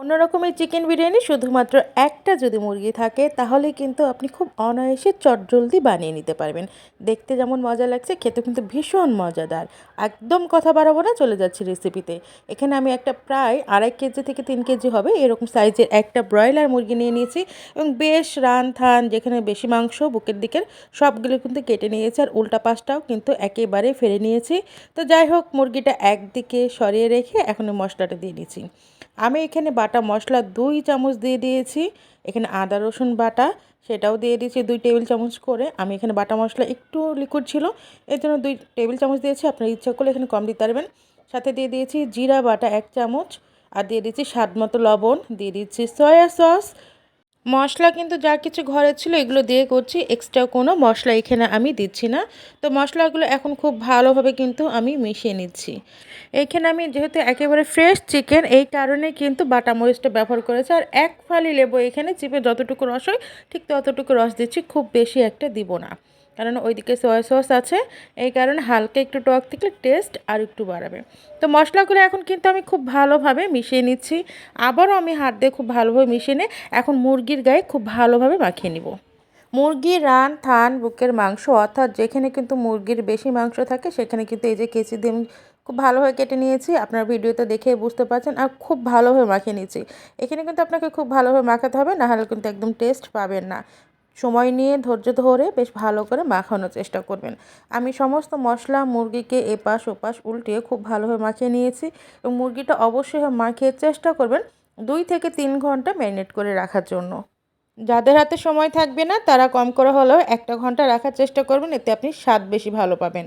অন্যরকমের চিকেন বিরিয়ানি শুধুমাত্র একটা যদি মুরগি থাকে, তাহলে কিন্তু আপনি খুব অনায়াসে চটজলদি বানিয়ে নিতে পারবেন। দেখতে যেমন মজা লাগছে খেতে কিন্তু ভীষণ মজাদার। একদম কথা বাড়াবো না, চলে যাচ্ছি রেসিপিতে এখানে আমি একটা প্রায় আড়াই কেজি থেকে তিন কেজি হবে, এরকম সাইজের একটা ব্রয়লার মুরগি নিয়ে নিয়েছি এবং বেশ রান থান যেখানে বেশি মাংস, বুকের দিকের সবগুলো কিন্তু কেটে নিয়েছি, আর উল্টা পাশটাও কিন্তু একেবারে ফেলে নিয়েছি। তো যাই হোক, মুরগিটা একদিকে সরিয়ে রেখে এখন মশলাটা দিয়ে নিয়েছি আমি এখানে বাটা মশলা দুই চামচ দিয়ে দিয়েছি। এখানে আদা, রসুন বাটা, সেটাও দিয়ে দিয়েছি দুই টেবিল চামচ করে। আমি এখানে বাটা মশলা একটু লিকুইড ছিল, এর জন্য দুই টেবিল চামচ দিয়েছি। আপনার ইচ্ছা করলে এখানে কম দিতে পারবেন। সাথে দিয়ে দিয়েছি জিরা বাটা এক চামচ, আর দিয়ে দিচ্ছি স্বাদ মতো লবণ, দিয়ে দিচ্ছি সয়া সস মশলা কিন্তু যা কিছু ঘরে ছিল এগুলো দিয়ে করছি। এক্সট্রা কোনো মশলা এখানে আমি দিচ্ছি না। তো মশলাগুলো এখন খুব ভালোভাবে কিন্তু আমি মিশিয়ে নিচ্ছি। এখানে আমি যেহেতু একেবারে ফ্রেশ চিকেন এই কারণে কিন্তু বাটা মরিচটা ব্যবহার করেছি। আর এক ফালি লেবু এখানে চিপে যতটুকু রস হয়, ঠিক ততটুকু রস দিচ্ছি, খুব বেশি একটা দিব না। কারণ ওইদিকে সয়া সস আছে, এই কারণে হালকা একটু টক থাকলে টেস্ট আর একটু বাড়াবে। তো মশলাগুলো এখন কিন্তু আমি খুব ভালোভাবে মিশিয়ে নিচ্ছি। আবারও আমি হাত দিয়ে খুব ভালোভাবে মিশিয়ে নিয়ে এখন মুরগির গায়ে খুব ভালোভাবে মাখিয়ে নিব। মুরগি, রান, থান, বুকের মাংস অর্থাৎ যেখানে কিন্তু মুরগির বেশি মাংস থাকে, সেখানে কিন্তু এই যে কেচি দিয়ে খুব ভালোভাবে কেটে নিয়েছি। আপনার ভিডিওতে দেখে বুঝতে পারছেন আর খুব ভালোভাবে মাখিয়ে নিয়েছি এখানে কিন্তু আপনাকে খুব ভালোভাবে মাখাতে হবে না হলে কিন্তু একদম টেস্ট পাবেন না। সময় নিয়ে ধৈর্য ধরে বেশ ভালো করে মাখানোর চেষ্টা করবেন। আমি সমস্ত মশলা, মুরগিকে এপাশ ওপাশ উল্টিয়ে খুব ভালোভাবে মাখিয়ে নিয়েছি এবং মুরগিটা অবশ্যই মাখিয়ে চেষ্টা করবেন দুই থেকে তিন ঘণ্টা ম্যারিনেট করে রাখার জন্য। যাদের হাতে সময় থাকবে না, তারা কম করে হলেও একটা ঘণ্টা রাখার চেষ্টা করবেন, এতে আপনি স্বাদ বেশি ভালো পাবেন।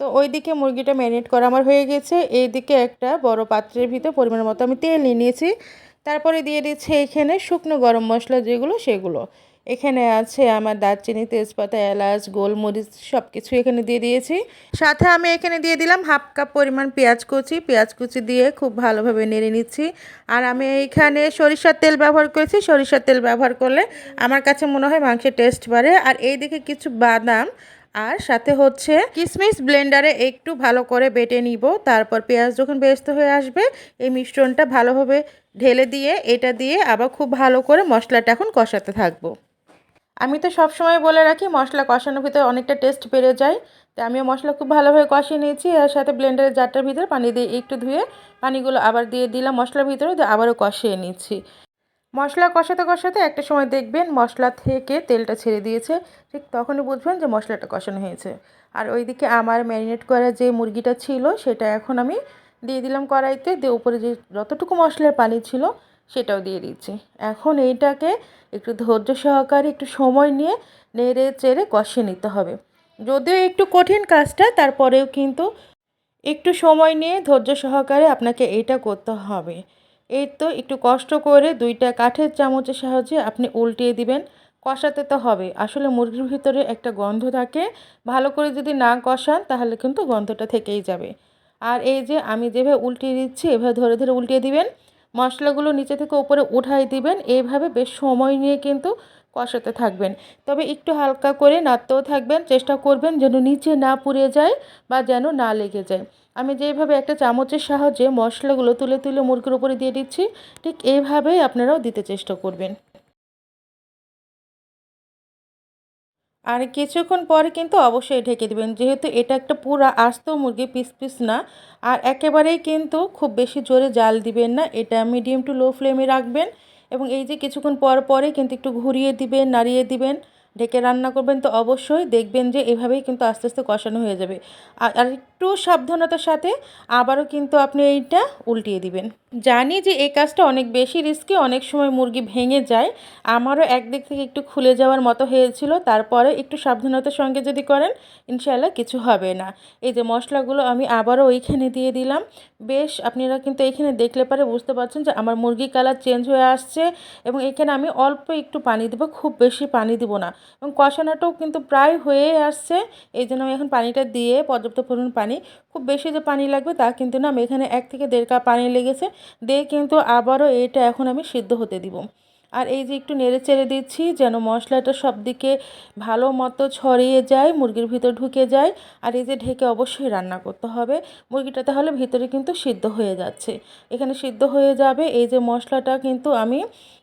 তো ওই দিকে মুরগিটা ম্যারিনেট করা আমার হয়ে গেছে। এই দিকে একটা বড় পাত্রের ভিতরে পরিমাণ মতো আমি তেল নিয়ে নিয়েছি। তারপরে দিয়ে দিচ্ছে এখানে শুকনো গরম মশলা যেগুলো সেগুলো। এখানে আছে আমার দারচিনি, তেজপাতা, এলাচ, গোলমরিচ সব কিছু এখানে দিয়ে দিয়েছি। সাথে আমি এখানে দিয়ে দিলাম হাফ কাপ পরিমাণ পেঁয়াজ কুচি। পেঁয়াজ কুচি দিয়ে খুব ভালোভাবে নেড়ে নিচ্ছি। আর আমি এইখানে সরিষার তেল ব্যবহার করেছি। সরিষার তেল ব্যবহার করলে আমার কাছে মনে হয় মাংসের টেস্ট বাড়ে। আর এই দিকে কিছু বাদাম আর সাথে হচ্ছে কিশমিশ ব্লেন্ডারে একটু ভালো করে বেটে নিব। তারপর পেঁয়াজ যখন ব্যস্ত হয়ে আসবে, এই মিশ্রণটা ভালোভাবে ঢেলে দিয়ে, এটা দিয়ে আবার খুব ভালো করে মশলাটা এখন কষাতে থাকব। আমি তো সব সময় বলে রাখি, মশলা কষানোর ভিতরে অনেকটা টেস্ট বেড়ে যায়। তো আমিও মশলা খুব ভালোভাবে কষিয়ে নিয়েছি। আর সাথে ব্লেন্ডারের জারটার ভিতরে পানি দিয়ে একটু ধুয়ে পানিগুলো আবার দিয়ে দিলাম মশলার ভিতরে, দিয়ে আবারও কষিয়ে নিচ্ছি। মশলা কষাতে কষাতে একটা সময় দেখবেন মশলা থেকে তেলটা ছেড়ে দিয়েছে, ঠিক তখনই বুঝবেন যে মশলাটা কষানো হয়েছে। আর ওইদিকে আমার ম্যারিনেট করা যে মুরগিটা ছিল সেটা এখন আমি দিয়ে দিলাম কড়াইতে, দিয়ে উপরে যে যতটুকু মশলার পানি ছিল সেটাও দিয়ে দিচ্ছি। এখন এইটাকে একটু ধৈর্য সহকারে একটু সময় নিয়ে নেড়ে চেড়ে কষিয়ে নিতে হবে। যদিও একটু কঠিন কাজটা, তারপরেও কিন্তু একটু সময় নিয়ে ধৈর্য সহকারে আপনাকে এটা করতে হবে। এই তো একটু কষ্ট করে দুইটা কাঠের চামচের সাহায্যে আপনি উল্টিয়ে দিবেন। কষাতে তো হবে। আসলে মুরগির ভিতরে একটা গন্ধ থাকে। ভালো করে যদি না কষান, তাহলে কিন্তু গন্ধটা থেকেই যাবে। আর এই যে আমি যেভাবে উল্টিয়ে দিচ্ছি, এভাবে ধরে ধরে উল্টিয়ে দিবেন। মশলাগুলো নিচে থেকে উপরে উঠাই দিবেন। এইভাবে বেশ সময় নিয়ে কিন্তু কষাতে থাকবেন। তবে একটু হালকা করে নাড়তেও থাকবেন। চেষ্টা করবেন যেন নিচে না পুড়ে যায় বা যেন না লেগে যায়। আমি যেভাবে একটা চামচের সাহায্যে মশলাগুলো তুলে তুলে মুরগির উপরে দিয়ে দিচ্ছি, ঠিক এইভাবেই আপনারাও দিতে চেষ্টা করবেন। আর কিছুক্ষণ পরে কিন্তু অবশ্যই ঢেকে দেবেন, যেহেতু এটা একটা পুরা আস্ত মুরগি, পিস পিস না। আর একেবারেই কিন্তু খুব বেশি জোরে জাল দিবেন না, এটা মিডিয়াম টু লো ফ্লেমে রাখবেন এবং এই যে কিছুক্ষণ পর পরে কিন্তু একটু ঘুরিয়ে দিবেন, নাড়িয়ে দিবেন, ঢেকে রান্না করবেন তো অবশ্যই দেখবেন যে এভাবেই কিন্তু আস্তে আস্তে কষানো হয়ে যাবে। আর একটু সাবধানতার সাথে আবারও কিন্তু আপনি এইটা উল্টিয়ে দিবেন। জানি যে এই কাজটা অনেক বেশি রিস্কি অনেক সময় মুরগি ভেঙে যায়। আমারও একদিক থেকে একটু খুলে যাওয়ার মতো হয়েছিল। তারপরে একটু সাবধানতার সঙ্গে যদি করেন ইনশাল্লাহ কিছু হবে না। এই যে মশলাগুলো আমি আবারও ওইখানে দিয়ে দিলাম। বেশ, আপনারা কিন্তু এখানে দেখলে পারে বুঝতে পারছেন যে আমার মুরগি কালার চেঞ্জ হয়ে আসছে এবং এখানে আমি অল্প একটু পানি দেবো, খুব বেশি পানি দিব না। এবং কষানোটাও কিন্তু প্রায় হয়ে আসছে। এই জন্য আমি এখন পানিটা দিয়ে পর্যাপ্ত পরিমাণ পানি খুব বেশি যে পানি লাগবে তা কিন্তু না। আমি এখানে এক থেকে দেড় কাপ পানি লেগেছে। দিয়ে কিন্তু আবারও এটা এখন আমি সিদ্ধ হতে দিব। আর এই যে একটু নেড়ে চেড়ে দিচ্ছি যেন মশলাটা সব দিকে ভালো মতো ছড়িয়ে যায়, মুরগির ভিতর ঢুকে যায়। আর এই যে ঢেকে অবশ্যই রান্না করতে হবে। মুরগিটা তাহলে ভিতরে কিন্তু সিদ্ধ হয়ে যাচ্ছে। এখানে সিদ্ধ হয়ে যাবে। এই যে মশলাটা কিন্তু আমি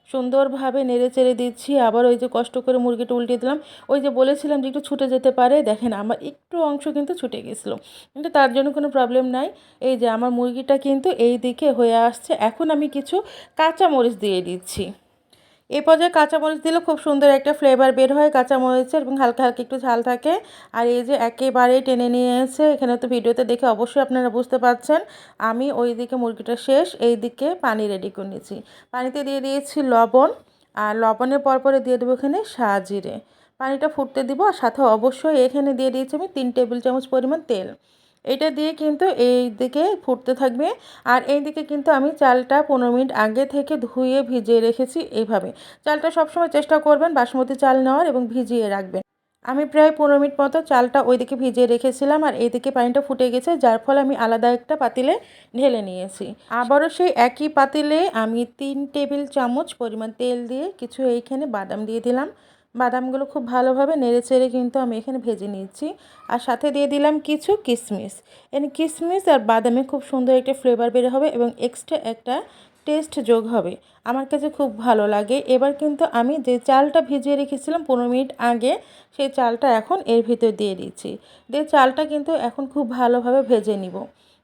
সুন্দরভাবে নেড়ে চেড়ে দিচ্ছি। আবার ওই যে কষ্ট করে মুরগিটা উল্টে দিলাম। ওই যে বলেছিলাম যে একটু ছুটে যেতে পারে। দেখেন আমার একটু অংশ কিন্তু ছুটে গেছিল। কিন্তু তার জন্য কোনো প্রবলেম নাই। এই যে আমার মুরগিটা কিন্তু এই দিকে হয়ে আসছে। এখন আমি কিছু কাঁচা মরিচ দিয়ে দিচ্ছি। এই পর্যায়ে কাঁচামরিচ দিলে খুব সুন্দর একটা ফ্লেভার বের হয় কাঁচামরিচের এবং হালকা হালকা একটু ঝাল থাকে। আর এই যে একেবারেই টেনে নিয়েছে এখানে তো ভিডিওতে দেখে অবশ্যই আপনারা বুঝতে পারছেন। আমি ওই দিকে মুরগিটা শেষ এই দিকে পানি রেডি করে নিয়েছি। পানিতে দিয়ে দিয়েছি লবণ, আর লবণের পর পরে দিয়ে দেবো এখানে সাজিরে পানিটা ফুটতে দিব, আর সাথে অবশ্যই এখানে দিয়ে দিয়েছি আমি তিন টেবিল চামচ পরিমাণ তেল। এটা দিয়ে কিন্তু এই দিকে ফুটতে থাকবে। আর এই দিকে কিন্তু আমি চালটা পনেরো মিনিট আগে থেকে ধুয়ে ভিজিয়ে রেখেছি এইভাবে। চালটা সবসময় চেষ্টা করবেন বাসমতি চাল নেওয়ার এবং ভিজিয়ে রাখবেন। আমি প্রায় পনেরো মিনিট মতো চালটা ওইদিকে ভিজিয়ে রেখেছিলাম আর এইদিকে পানিটা ফুটে গেছে, যার ফলে আমি আলাদা একটা পাতিলে ঢেলে নিয়েছি। আবারও সেই একই পাতিলে আমি তিন টেবিল চামচ পরিমাণ তেল দিয়ে কিছু এইখানে বাদাম দিয়ে দিলাম। বাদামগুলো খুব ভালোভাবে নেড়ে চেড়ে কিন্তু আমি এখানে ভেজে নিচ্ছি আর সাথে দিয়ে দিলাম কিছু কিশমিশ এখানে কিশমিশ আর বাদামে খুব সুন্দর একটা ফ্লেভার বের হবে এবং এক্সট্রা একটা টেস্ট যোগ হবে। আমার কাছে খুব ভালো লাগে। এবার কিন্তু আমি যে চালটা ভিজিয়ে রেখেছিলাম পনেরো মিনিট আগে, সেই চালটা এখন এর ভিতর দিয়ে দিচ্ছি। দিয়ে চালটা কিন্তু এখন খুব ভালোভাবে ভেজে নিব।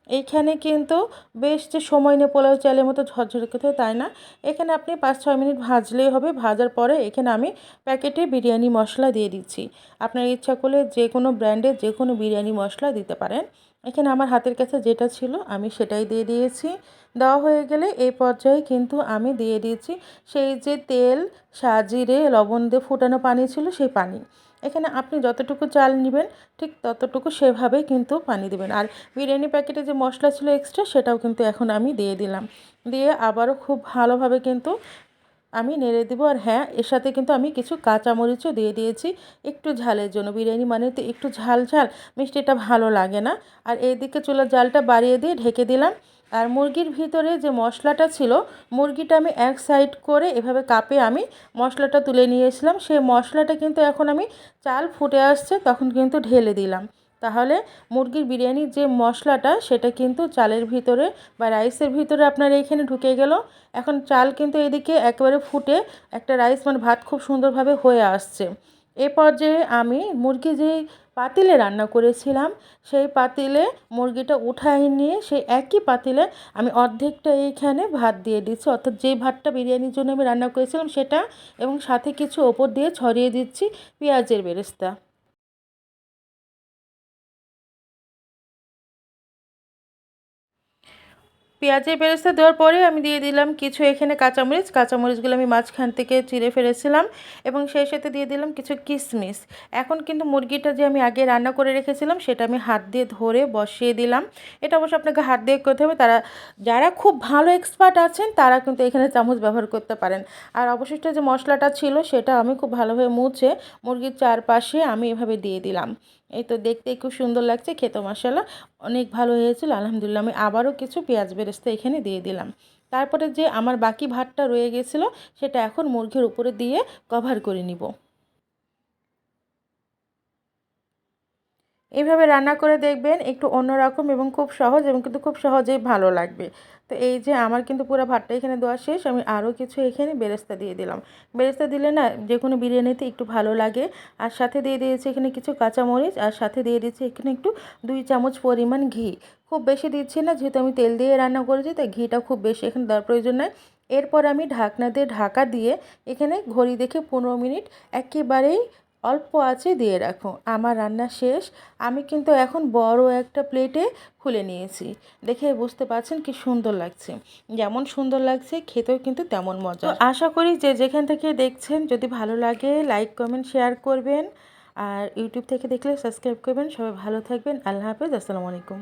এইখানে কিন্তু বেশ যে সময় নিয়ে পোলাও চালের মতো ঝরঝরে খেতে হয়, তাই না? এখানে আপনি পাঁচ ছয় মিনিট ভাজলেই হবে। ভাজার পরে এখানে আমি প্যাকেটে বিরিয়ানি মশলা দিয়ে দিচ্ছি। আপনার ইচ্ছা করলে যে কোনো ব্র্যান্ডের যে কোনো বিরিয়ানি মশলা দিতে পারেন। এখানে আমার হাতের কাছে যেটা ছিল আমি সেটাই দিয়ে দিয়েছি। দেওয়া হয়ে গেলে এই পর্যায়ে কিন্তু আমি দিয়ে দিয়েছি সেই যে তেল সাজিরে লবণ দিয়ে ফুটানো পানি ছিল সেই পানি। এখানে আপনি যতটুকু চাল নেবেন ঠিক ততটুকু সেভাবে কিন্তু পানি দেবেন। আর বিরিয়ানি প্যাকেটে যে মশলা ছিল এক্সট্রা সেটাও কিন্তু এখন আমি দিয়ে দিলাম। দিয়ে আবারও খুব ভালোভাবে কিন্তু আমি নেড়ে দেবো আর হ্যাঁ এর সাথে কিন্তু আমি কিছু কাঁচামরিচও দিয়ে দিয়েছি। একটু ঝালের জন্য। বিরিয়ানি মানে তো একটু ঝাল ঝাল। মিষ্টিটা ভালো লাগে না। আর এইদিকে চুলার জালটা বাড়িয়ে দিয়ে ঢেকে দিলাম। আর মুরগির ভিতরে যে মশলাটা ছিল, মুরগিটা আমি এক সাইড করে এভাবে কাপে আমি মশলাটা তুলে নিয়েছিলাম সেই মশলাটা কিন্তু এখন আমি চাল ফুটে আসছে, তখন কিন্তু ঢেলে দিলাম। তাহলে মুরগির বিরিয়ানির যে মশলাটা, সেটা কিন্তু চালের ভিতরে বা রাইসের ভিতরে আপনার এইখানে ঢুকে গেল। এখন চাল কিন্তু এদিকে একেবারে ফুটে একটা রাইস মানে ভাত খুব সুন্দরভাবে হয়ে আসছে। এ পর্যায়ে আমি মুরগি যেই পাতিলে রান্না করেছিলাম, সেই পাতিলে মুরগিটা উঠাই নিয়ে সেই একই পাতিলে আমি অর্ধেকটা এইখানে ভাত দিয়ে দিচ্ছি। অর্থাৎ যে ভাতটা বিরিয়ানির জন্য আমি রান্না করেছিলাম সেটা এবং সাথে কিছু ওপর দিয়ে ছড়িয়ে দিচ্ছি, পেঁয়াজের বেরেস্তা। পেঁয়াজের বেরেস্তা দেওয়ার পরে আমি দিয়ে দিলাম কিছু এখানে কাঁচামরিচ। কাঁচামরিচগুলো আমি মাঝখান থেকে চিড়ে ফেলেছিলাম এবং সেই সাথে দিয়ে দিলাম কিছু কিশমিশ এখন কিন্তু মুরগিটা যে আমি আগে রান্না করে রেখেছিলাম, সেটা আমি হাত দিয়ে ধরে বসিয়ে দিলাম। এটা অবশ্য আপনাকে হাত দিয়ে করতে হবে। তারা, যারা খুব ভালো এক্সপার্ট আছেন, তারা কিন্তু এখানে চামচ ব্যবহার করতে পারেন। আর অবশিষ্ট যে মশলাটা ছিল, সেটা আমি খুব ভালোভাবে মুছে মুরগির চারপাশে আমি এভাবে দিয়ে দিলাম। এই তো দেখতে খুব সুন্দর লাগছে, খেতে মশলা অনেক ভালো হয়েছিল, আলহামদুলিল্লাহ আমি আবারও কিছু পেঁয়াজ বেরেস্তা এখানে দিয়ে দিলাম। তারপরে যে আমার বাকি ভাতটা রয়ে গেছিল, সেটা এখন মুরগির উপরে দিয়ে কভার করে নিব। এইভাবে রান্না করে দেখবেন একটু অন্যরকম এবং খুব সহজ এবং কিন্তু খুব সহজেই ভালো লাগবে। তো এই যে আমার কিন্তু পুরো ভাতটা এখানে দেওয়া শেষ, আমি আরও কিছু এখানে বেরেস্তা দিয়ে দিলাম। বেরেস্তা দিলে না যে কোনো বিরিয়ানিতে একটু ভালো লাগে। আর সাথে দিয়ে দিয়েছি এখানে কিছু কাঁচামরিচ, আর সাথে দিয়ে দিয়েছি এখানে একটু দুই চামচ পরিমাণ ঘি। খুব বেশি দিচ্ছি না, যেহেতু আমি তেল দিয়ে রান্না করেছি, তাই ঘিটা খুব বেশি এখানে দেওয়ার প্রয়োজন নয় এরপর আমি ঢাকনা দিয়ে ঢাকা দিয়ে এখানে ঘড়ি দেখে পনেরো মিনিট একেবারেই অল্প আছে, দিয়ে রাখো। আমার রান্না শেষ। আমি কিন্তু এখন বড় একটা প্লেটে খুলে নিয়েছি। দেখে বুঝতে পারছেন কি সুন্দর লাগছে। যেমন সুন্দর লাগছে, খেতেও কিন্তু তেমন মজা। আশা করি যে যেখান থেকে দেখছেন, যদি ভালো লাগে লাইক কমেন্ট শেয়ার করবেন। আর ইউটিউব থেকে দেখলে সাবস্ক্রাইব করবেন। সবাই ভালো থাকবেন। আল্লাহ হাফেজ। আসসালামু আলাইকুম।